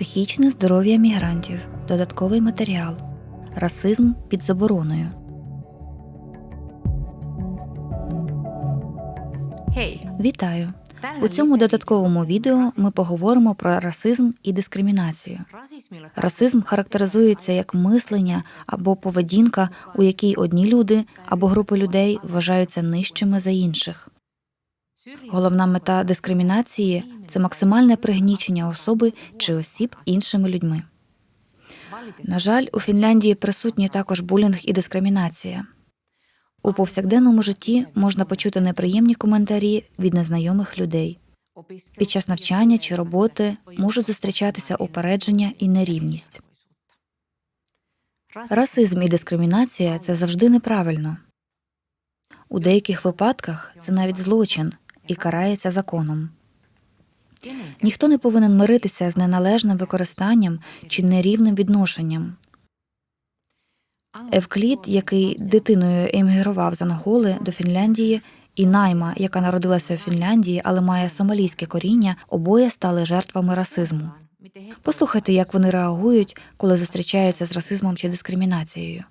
Психічне здоров'я мігрантів. Додатковий матеріал. Расизм під забороною. Вітаю! У цьому додатковому відео ми поговоримо про расизм і дискримінацію. Расизм характеризується як мислення або поведінка, у якій одні люди або групи людей вважаються нижчими за інших. Головна мета дискримінації це максимальне пригнічення особи чи осіб іншими людьми. На жаль, у Фінляндії присутні також булінг і дискримінація. У повсякденному житті можна почути неприємні коментарі від незнайомих людей. Під час навчання чи роботи можуть зустрічатися упередження і нерівність. Расизм і дискримінація це завжди неправильно. У деяких випадках це навіть злочин і карається законом. Ніхто не повинен миритися з неналежним використанням чи нерівним відношенням. Евклід, який дитиною емігрував з Анголи до Фінляндії, і Найма, яка народилася в Фінляндії, але має сомалійське коріння, обоє стали жертвами расизму. Послухайте, як вони реагують, коли зустрічаються з расизмом чи дискримінацією.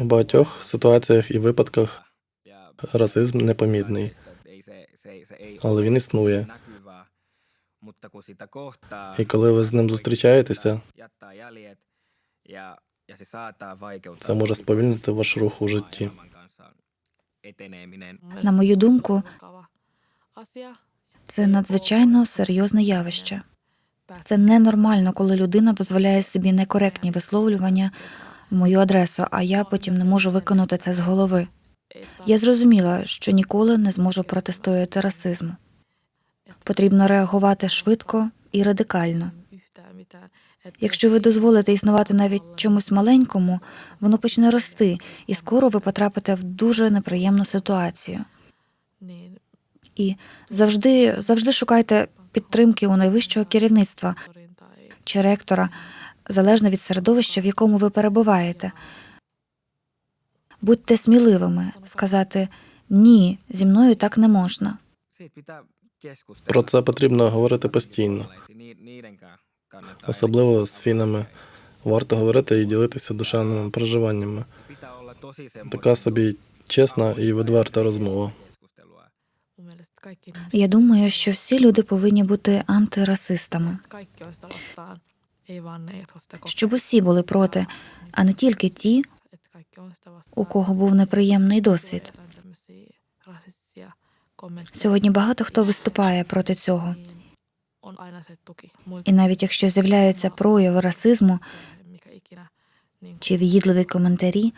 У багатьох ситуаціях і випадках расизм непомітний, але він існує. І коли ви з ним зустрічаєтеся, це може сповільнити ваш рух у житті. На мою думку, це надзвичайно серйозне явище. Це ненормально, коли людина дозволяє собі некоректні висловлювання в мою адресу, а я потім не можу виконати це з голови. Я зрозуміла, що ніколи не зможу протистояти расизму. Потрібно реагувати швидко і радикально. Якщо ви дозволите існувати навіть чомусь маленькому, воно почне рости, і скоро ви потрапите в дуже неприємну ситуацію. І завжди, завжди шукайте підтримки у найвищого керівництва чи ректора, залежно від середовища, в якому ви перебуваєте. Будьте сміливими сказати ні, зі мною так не можна. Про це потрібно говорити постійно, особливо з фінами. Варто говорити і ділитися душевними переживаннями. Така собі чесна і відверта розмова. Я думаю, що всі люди повинні бути антирасистами, щоб усі були проти, а не тільки ті, у кого був неприємний досвід. Сьогодні багато хто виступає проти цього, і навіть якщо з'являються прояви расизму чи в'їдливі коментарі,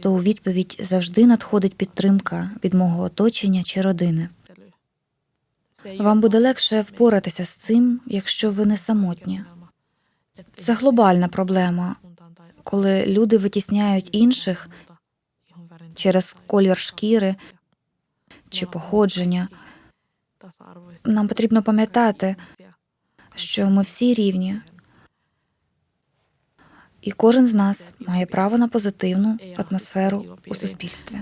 то у відповідь завжди надходить підтримка від мого оточення чи родини. Вам буде легше впоратися з цим, якщо ви не самотні. Це глобальна проблема, коли люди витісняють інших через колір шкіри чи походження. Нам потрібно пам'ятати, що ми всі рівні, і кожен з нас має право на позитивну атмосферу у суспільстві.